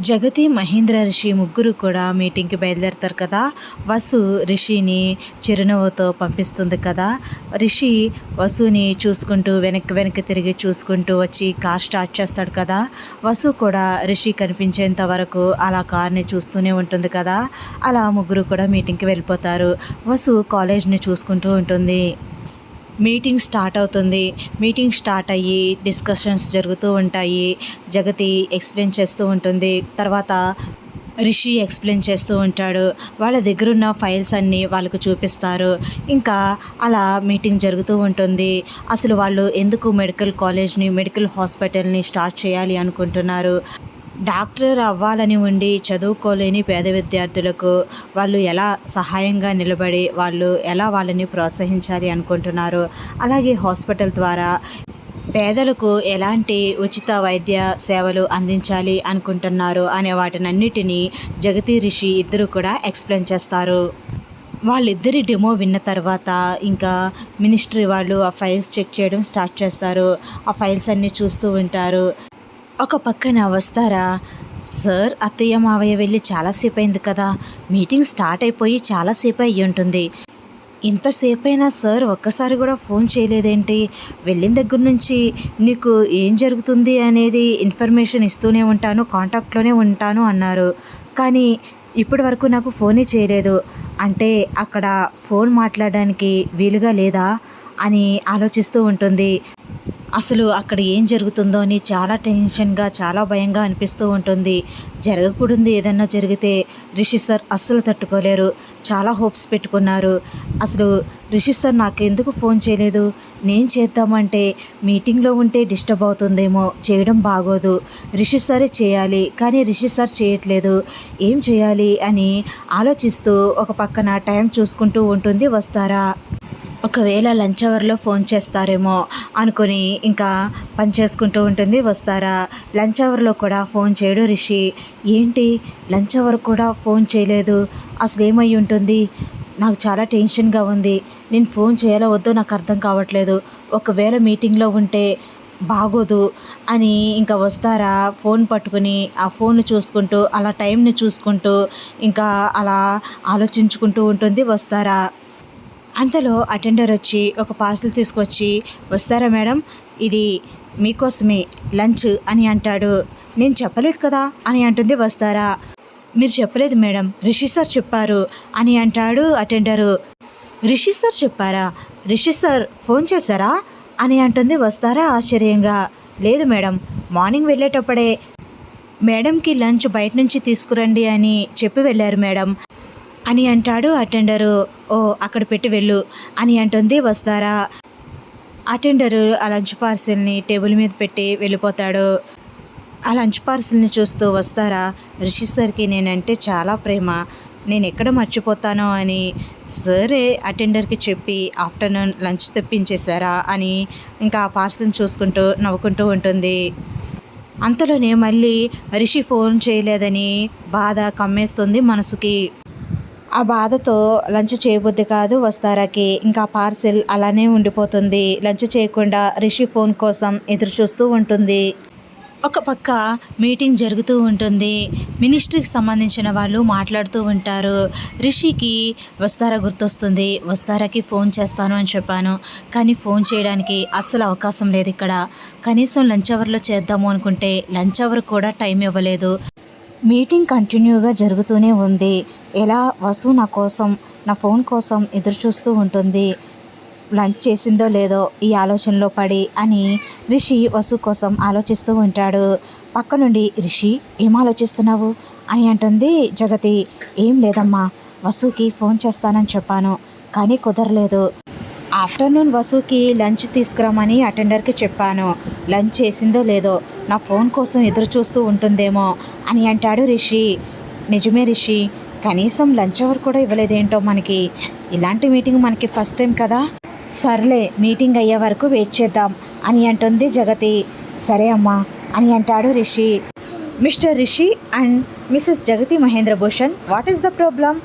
జగతి మహేంద్ర రిషి ముగ్గురు కూడా మీటింగ్కి బయలుదేరుతారు కదా? వసు రిషిని చిరునవ్వుతో పంపిస్తుంది కదా? రిషి వసుని చూసుకుంటూ వెనక్కి వెనక్కి తిరిగి చూసుకుంటూ వచ్చి కార్ స్టార్ట్ చేస్తాడు కదా? వసు కూడా రిషి కనిపించేంత వరకు అలా కార్ని చూస్తూనే ఉంటుంది కదా? అలా ముగ్గురు కూడా మీటింగ్కి వెళ్ళిపోతారు. వసు కాలేజ్ని చూసుకుంటూ ఉంటుంది. మీటింగ్ స్టార్ట్ అవుతుంది. మీటింగ్ స్టార్ట్ అయ్యి డిస్కషన్స్ జరుగుతూ ఉంటాయి. జగతి ఎక్స్ప్లెయిన్ చేస్తూ ఉంటుంది. తర్వాత రిషి ఎక్స్ప్లెయిన్ చేస్తూ ఉంటాడు. వాళ్ళ దగ్గరున్న ఫైల్స్ అన్నీ వాళ్ళకు చూపిస్తారు. ఇంకా అలా మీటింగ్ జరుగుతూ ఉంటుంది. అసలు వాళ్ళు ఎందుకు మెడికల్ కాలేజ్ని మెడికల్ హాస్పిటల్ని స్టార్ట్ చేయాలి అనుకుంటున్నారు? డాక్టర్ అవ్వాలని ఉండి చదువుకోలేని పేద విద్యార్థులకు వాళ్ళు ఎలా సహాయంగా నిలబడి వాళ్ళు ఎలా వాళ్ళని ప్రోత్సహించాలి అనుకుంటున్నారు? అలాగే హాస్పిటల్ ద్వారా పేదలకు ఎలాంటి ఉచిత వైద్య సేవలు అందించాలి అనుకుంటున్నారు అనే వాటినన్నిటినీ జగతి రిషి ఇద్దరు కూడా ఎక్స్ప్లెయిన్ చేస్తారు. వాళ్ళిద్దరి డెమో విన్న తర్వాత ఇంకా మినిస్ట్రీ వాళ్ళు ఆ ఫైల్స్ చెక్ చేయడం స్టార్ట్ చేస్తారు. ఆ ఫైల్స్ అన్నీ చూస్తూ ఉంటారు. ఒక పక్కన వస్తారా? సార్ అత్తయ్య మావయ్య వెళ్ళి చాలాసేపు అయింది కదా. మీటింగ్ స్టార్ట్ అయిపోయి చాలాసేపు అయ్యి ఉంటుంది. ఇంతసేపు అయినా సార్ ఒక్కసారి కూడా ఫోన్ చేయలేదేంటి? వెళ్ళిన దగ్గర నుంచి నీకు ఏం జరుగుతుంది అనేది ఇన్ఫర్మేషన్ ఇస్తూనే ఉంటాను కాంటాక్ట్లోనే ఉంటాను అన్నారు. కానీ ఇప్పటి వరకు నాకు ఫోనే చేయలేదు. అంటే అక్కడ ఫోన్ మాట్లాడడానికి వీలుగా లేదా అని ఆలోచిస్తూ ఉంటుంది. అసలు అక్కడ ఏం జరుగుతుందో అని చాలా టెన్షన్గా చాలా భయంగా అనిపిస్తూ ఉంటుంది. జరగకూడదు ఏదన్నా జరిగితే రిషి సార్ అస్సలు తట్టుకోలేరు. చాలా హోప్స్ పెట్టుకున్నారు. అసలు రిషి సార్ నాకెందుకు ఫోన్ చేయలేదు? నేను చేద్దామంటే మీటింగ్లో ఉంటే డిస్టర్బ్ అవుతుందేమో. చేయడం బాగోదు. రిషి సారే చేయాలి. కానీ రిషి సార్ చేయట్లేదు. ఏం చేయాలి అని ఆలోచిస్తూ ఒక పక్కన టైం చూసుకుంటూ ఉంటుంది వస్తారా? ఒకవేళ లంచ్ అవర్లో ఫోన్ చేస్తారేమో అనుకుని ఇంకా పని చేసుకుంటూ ఉంటుంది వస్తారా? లంచ్ అవర్లో కూడా ఫోన్ చేయడు రిషి. ఏంటి? లంచ్ అవర్ కూడా ఫోన్ చేయలేదు. అసలు ఏమై ఉంటుంది? నాకు చాలా టెన్షన్గా ఉంది. నేను ఫోన్ చేయాలో వద్దో నాకు అర్థం కావట్లేదు. ఒకవేళ మీటింగ్లో ఉంటే బాగోదు అని ఇంకా వస్తారా? ఫోన్ పట్టుకుని ఆ ఫోన్ చూసుకుంటూ అలా టైంని చూసుకుంటూ ఇంకా అలా ఆలోచించుకుంటూ ఉంటుంది వస్తారా? అంతలో అటెండర్ వచ్చి ఒక పార్సల్ తీసుకొచ్చి వస్తారా మేడం? ఇది మీకోసమే లంచ్ అని అంటాడు. నేను చెప్పలేదు కదా అని అంటుంది వస్తారా. మీరు చెప్పలేదు మేడం రిషి సార్ చెప్పారు అని అంటాడు అటెండరు రిషి సార్ చెప్పారా? రిషి సార్ ఫోన్ చేశారా? అని అంటుంది వస్తారా ఆశ్చర్యంగా. లేదు మేడం మార్నింగ్ వెళ్ళేటప్పుడే. మేడంకి లంచ్ బయట నుంచి తీసుకురండి అని చెప్పి వెళ్ళారు మేడం. అని అంటాడు అటెండరు. ఓ అక్కడ పెట్టి వెళ్ళు అని అంటుంది వస్తారా అటెండరు ఆ లంచ్ పార్సిల్ని టేబుల్ మీద పెట్టి వెళ్ళిపోతాడు. ఆ లంచ్ పార్సిల్ని చూస్తూ వస్తారా రిషి సార్కి నేనంటే చాలా ప్రేమ. నేను ఎక్కడ మర్చిపోతానో అని సరే అటెండర్కి చెప్పి ఆఫ్టర్నూన్ లంచ్ తెప్పించేశారా అని ఇంకా ఆ పార్సిల్ని చూసుకుంటూ నవ్వుకుంటూ ఉంటుంది. అంతలోనే మళ్ళీ రిషి ఫోన్ చేయలేదని బాధ కమ్మేస్తుంది మనసుకి. ఆ బాధతో లంచ్ చేయబుద్ధి కాదు వస్తారాకి. ఇంకా పార్సిల్ అలానే ఉండిపోతుంది. లంచ్ చేయకుండా రిషి ఫోన్ కోసం ఎదురు చూస్తూ ఉంటుంది. ఒక పక్క మీటింగ్ జరుగుతూ ఉంటుంది. మినిస్ట్రీకి సంబంధించిన వాళ్ళు మాట్లాడుతూ ఉంటారు. రిషికి వస్తారా గుర్తొస్తుంది. వస్తారాకి ఫోన్ చేస్తాను అని చెప్పాను. కానీ ఫోన్ చేయడానికి అస్సలు అవకాశం లేదు ఇక్కడ. కనీసం లంచ్ అవర్లో చేద్దాము అనుకుంటే లంచ్ అవర్ కూడా టైం ఇవ్వలేదు. మీటింగ్ కంటిన్యూగా జరుగుతూనే ఉంది. ఎలా వసు నా కోసం నా ఫోన్ కోసం ఎదురు చూస్తూ ఉంటుంది? లంచ్ చేసిందో లేదో ఈ ఆలోచనలో పడి అని రిషి వసు కోసం ఆలోచిస్తూ ఉంటాడు. పక్క నుండి రిషి ఏం ఆలోచిస్తున్నావు? అని అంటుంది జగతి. ఏం లేదమ్మా వసుకి ఫోన్ చేస్తానని చెప్పాను కానీ కుదరలేదు. ఆఫ్టర్నూన్ వసుకి లంచ్ తీసుకురామని అటెండర్కి చెప్పాను. లంచ్ చేసిందో లేదో నా ఫోన్ కోసం ఎదురు చూస్తూ ఉంటుందేమో అని అంటాడు రిషి. నిజమే రిషి కనీసం లంచ్ అవర్ కూడా ఇవ్వలేదేంటో మనకి. ఇలాంటి మీటింగ్ మనకి ఫస్ట్ టైం కదా. సర్లే మీటింగ్ అయ్యే వరకు వెయిట్ చేద్దాం అని అంటుంది జగతి. సరే అమ్మా అని అంటాడు Rishi. Mister Rishi and missus Jagathi Mahendra Bhushan what is the problem?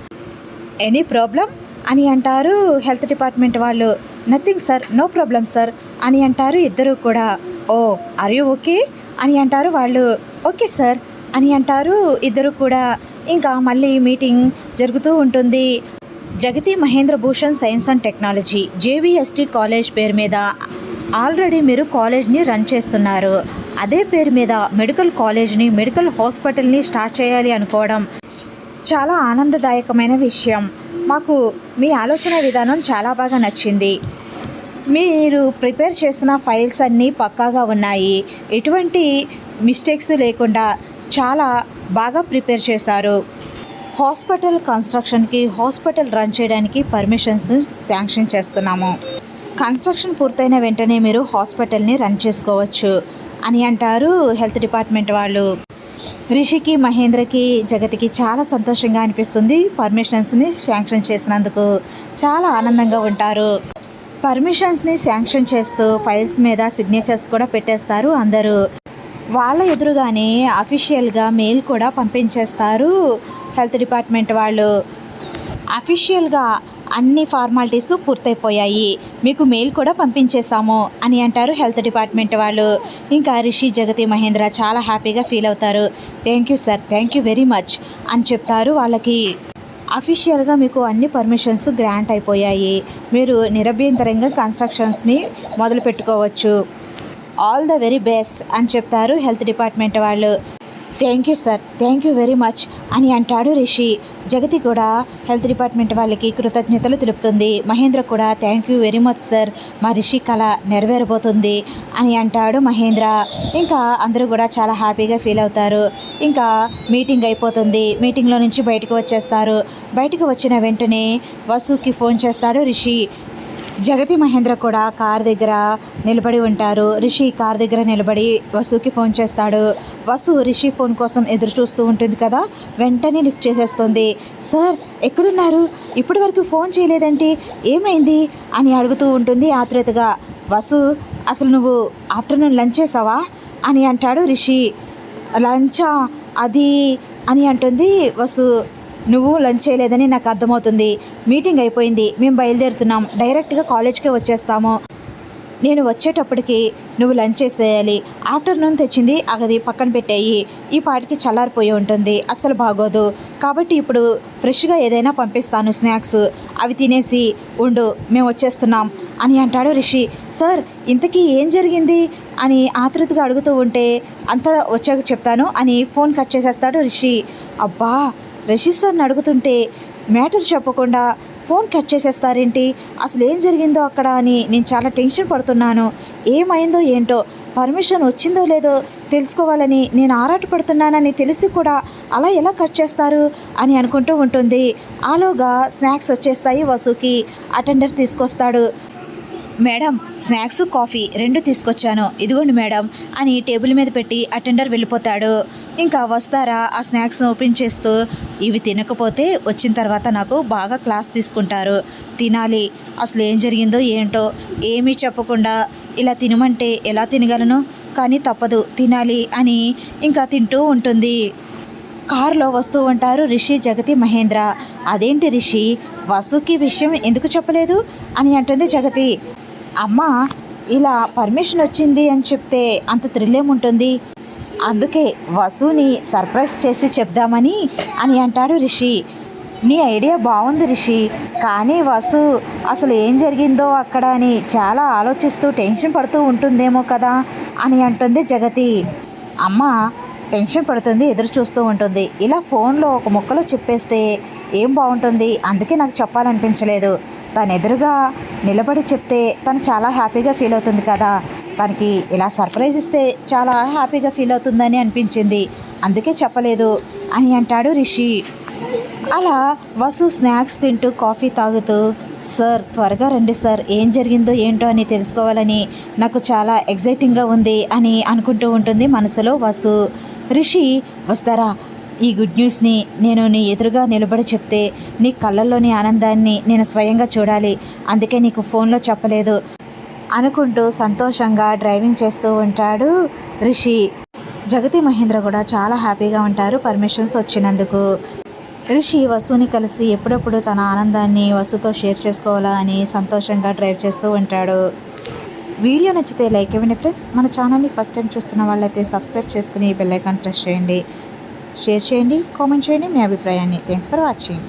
Any problem? అని అంటారు హెల్త్ డిపార్ట్మెంట్ వాళ్ళు. Nothing sir no problem sir అని అంటారు ఇద్దరు కూడా. Oh are you okay? అని అంటారు వాళ్ళు. ఓకే సార్ అని అంటారు. ఇద్దరు కూడా ఇంకా మళ్ళీ మీటింగ్ జరుగుతూ ఉంటుంది. Jagathi Mahendra Bhushan science and technology JVST college పేరు మీద ఆల్రెడీ మీరు కాలేజ్ని రన్ చేస్తున్నారు. అదే పేరు మీద మెడికల్ కాలేజ్ని మెడికల్ హాస్పిటల్ని స్టార్ట్ చేయాలి అనుకోవడం చాలా ఆనందదాయకమైన విషయం. మాకు మీ ఆలోచన విధానం చాలా బాగా నచ్చింది. మీరు ప్రిపేర్ చేస్తున్న ఫైల్స్ అన్నీ పక్కాగా ఉన్నాయి. ఎటువంటి మిస్టేక్స్ లేకుండా చాలా బాగా ప్రిపేర్ చేశారు. హాస్పిటల్ కన్స్ట్రక్షన్కి హాస్పిటల్ రన్ చేయడానికి పర్మిషన్స్ శాంక్షన్ చేస్తున్నాము. కన్స్ట్రక్షన్ పూర్తయిన వెంటనే మీరు హాస్పిటల్ని రన్ చేసుకోవచ్చు అని అంటారు హెల్త్ డిపార్ట్మెంట్ వాళ్ళు. రిషికి మహేంద్రకి జగతికి చాలా సంతోషంగా అనిపిస్తుంది పర్మిషన్స్ని శాంక్షన్ చేసినందుకు. చాలా ఆనందంగా ఉంటారు. పర్మిషన్స్ని శాంక్షన్ చేస్తూ ఫైల్స్ మీద సిగ్నేచర్స్ కూడా పెట్టేస్తారు అందరూ. వాళ్ళ ఎదురుగానే అఫీషియల్గా మెయిల్ కూడా పంపించేస్తారు. హెల్త్ డిపార్ట్మెంట్ వాళ్ళు. అఫీషియల్గా అన్ని ఫార్మాలిటీస్ పూర్తయిపోయాయి. మీకు మెయిల్ కూడా పంపించేశాము అని అంటారు హెల్త్ డిపార్ట్మెంట్ వాళ్ళు. ఇంకా రిషి జగతి మహేంద్ర చాలా హ్యాపీగా ఫీల్ అవుతారు. Thank you sir thank you very much అని చెప్తారు. వాళ్ళకి అఫీషియల్గా మీకు అన్ని పర్మిషన్స్ గ్రాంట్ అయిపోయాయి. మీరు నిరభ్యంతరంగా కన్స్ట్రక్షన్స్ని మొదలు పెట్టుకోవచ్చు ఆల్ ద వెరీ బెస్ట్ అని చెప్తారు హెల్త్ డిపార్ట్మెంట్ వాళ్ళు. Thank you sir thank you very much అని అంటాడు రిషి. జగతి కూడా హెల్త్ డిపార్ట్మెంట్ వాళ్ళకి కృతజ్ఞతలు తెలుపుతుంది. మహేంద్ర కూడా thank you very much sir మా రిషి కళ నెరవేరబోతుంది అని అంటాడు మహేంద్ర. ఇంకా అందరూ కూడా చాలా హ్యాపీగా ఫీల్ అవుతారు. ఇంకా మీటింగ్ అయిపోతుంది మీటింగ్లో నుంచి బయటకు వచ్చేస్తారు. బయటకు వచ్చిన వెంటనే వసుకి ఫోన్ చేస్తాడు రిషి. జగతి మహేంద్ర కూడా కార్ దగ్గర నిలబడి ఉంటారు. రిషి కార్ దగ్గర నిలబడి వసుకి ఫోన్ చేస్తాడు. వసు రిషి ఫోన్ కోసం ఎదురు చూస్తూ ఉంటుంది కదా? వెంటనే లిఫ్ట్ చేసేస్తుంది. సార్ ఎక్కడున్నారు? ఇప్పటి వరకు ఫోన్ చేయలేదంటే ఏమైంది? అని అడుగుతూ ఉంటుంది ఆతృతగా వసు అసలు నువ్వు ఆఫ్టర్నూన్ లంచ్ చేసావా? అని అంటాడు రిషి. లంచా? అది? అని అంటుంది వసు. నువ్వు లంచ్ చేయలేదని నాకు అర్థమవుతుంది. మీటింగ్ అయిపోయింది. మేము బయలుదేరుతున్నాం. డైరెక్ట్గా కాలేజ్కే వచ్చేస్తాము. నేను వచ్చేటప్పటికి నువ్వు లంచ్ చేసేయాలి. ఆఫ్టర్నూన్ తెచ్చింది అది పక్కన పెట్టేయి. ఈ పాటికి చల్లారిపోయి ఉంటుంది. అస్సలు బాగోదు. కాబట్టి ఇప్పుడు ఫ్రెష్గా ఏదైనా పంపిస్తాను స్నాక్స్. అవి తినేసి ఉండు. మేము వచ్చేస్తున్నాం. అని అంటాడు రిషి. సార్ ఇంతకీ ఏం జరిగింది? అని ఆతృతగా అడుగుతూ ఉంటే అంతా వచ్చాక చెప్తాను అని ఫోన్ కట్ చేసేస్తాడు రిషి. అబ్బా రిషి అడుగుతుంటే మ్యాటర్ చెప్పకుండా ఫోన్ కట్ చేసేస్తారేంటి? అసలు ఏం జరిగిందో అక్కడ? అని నేను చాలా టెన్షన్ పడుతున్నాను. ఏమైందో ఏంటో పర్మిషన్ వచ్చిందో లేదో తెలుసుకోవాలని నేను ఆరాటపడుతున్నానని తెలిసి కూడా అలా ఎలా కట్ చేస్తారు అని అనుకుంటూ ఉంటుంది. ఆలోగా స్నాక్స్ వచ్చేస్తాయి వసుకి. అటెండర్ తీసుకొస్తాడు. మేడం స్నాక్స్ కాఫీ రెండు తీసుకొచ్చాను. ఇదిగోండి మేడం అని టేబుల్ మీద పెట్టి అటెండర్ వెళ్ళిపోతాడు. ఇంకా వస్తారా? ఆ స్నాక్స్ ఓపెన్ చేస్తూ ఇవి తినకపోతే వచ్చిన తర్వాత నాకు బాగా క్లాస్ తీసుకుంటారు. తినాలి. అసలు ఏం జరిగిందో ఏంటో ఏమీ చెప్పకుండా ఇలా తినమంటే ఎలా తినగలను? కానీ తప్పదు. తినాలి అని ఇంకా తింటూ ఉంటుంది. కారులో వస్తూ ఉంటారు రిషి జగతి మహేంద్ర. అదేంటి రిషి? వసుకి విషయం ఎందుకు చెప్పలేదు? అని అంటుంది జగతి. అమ్మ ఇలా పర్మిషన్ వచ్చింది అని చెప్తే అంత థ్రిల్ అందుకే వసుని సర్ప్రైజ్ చేసి చెప్దామని అని అంటాడు రిషి. నీ ఐడియా బాగుంది రిషి కానీ వసు అసలు ఏం జరిగిందో అక్కడ అని చాలా ఆలోచిస్తూ టెన్షన్ పడుతూ ఉంటుందేమో కదా అని అంటుంది జగతి. అమ్మ టెన్షన్ పడుతుంది ఎదురు చూస్తూ ఉంటుంది. ఇలా ఫోన్లో ఒక ముక్కలో చెప్పేస్తే ఏం బాగుంటుంది? అందుకే నాకు చెప్పాలనిపించలేదు. తను ఎదురుగా నిలబడి చెప్తే తను చాలా హ్యాపీగా ఫీల్ అవుతుంది కదా. తనకి ఇలా సర్ప్రైజ్ ఇస్తే చాలా హ్యాపీగా ఫీల్ అవుతుందని అనిపించింది. అందుకే చెప్పలేదు అని అంటాడు రిషి. అలా వసు స్నాక్స్ తింటూ కాఫీ తాగుతూ సార్ త్వరగా రండి సార్ ఏం జరిగిందో ఏంటో అని తెలుసుకోవాలని నాకు చాలా ఎగ్జైటింగ్గా ఉంది అని అనుకుంటూ ఉంటుంది మనసులో వసు. రిషి వస్తారా? ఈ గుడ్ న్యూస్ని నేను నీ ఎదురుగా నిలబడి చెప్తే నీ కళ్ళల్లోని ఆనందాన్ని నేను స్వయంగా చూడాలి. అందుకే నీకు ఫోన్లో చెప్పలేదు. అనుకుంటూ సంతోషంగా డ్రైవింగ్ చేస్తూ ఉంటాడు రిషి. జగతి మహేంద్ర కూడా చాలా హ్యాపీగా ఉంటారు పర్మిషన్స్ వచ్చినందుకు. రిషి వసుని కలిసి ఎప్పుడప్పుడు తన ఆనందాన్ని వసుతో షేర్ చేసుకోవాలా అని సంతోషంగా డ్రైవ్ చేస్తూ ఉంటాడు. వీడియో నచ్చితే లైక్ ఇవ్వండి ఫ్రెండ్స్. మన ఛానల్ని ఫస్ట్ టైం చూస్తున్న వాళ్ళైతే సబ్స్క్రైబ్ చేసుకుని బెల్ ఐకాన్ ప్రెస్ చేయండి. షేర్ చేయండి కామెంట్ చేయండి. మీ అభిప్రాయాన్ని థ్యాంక్స్ ఫర్ వాచింగ్.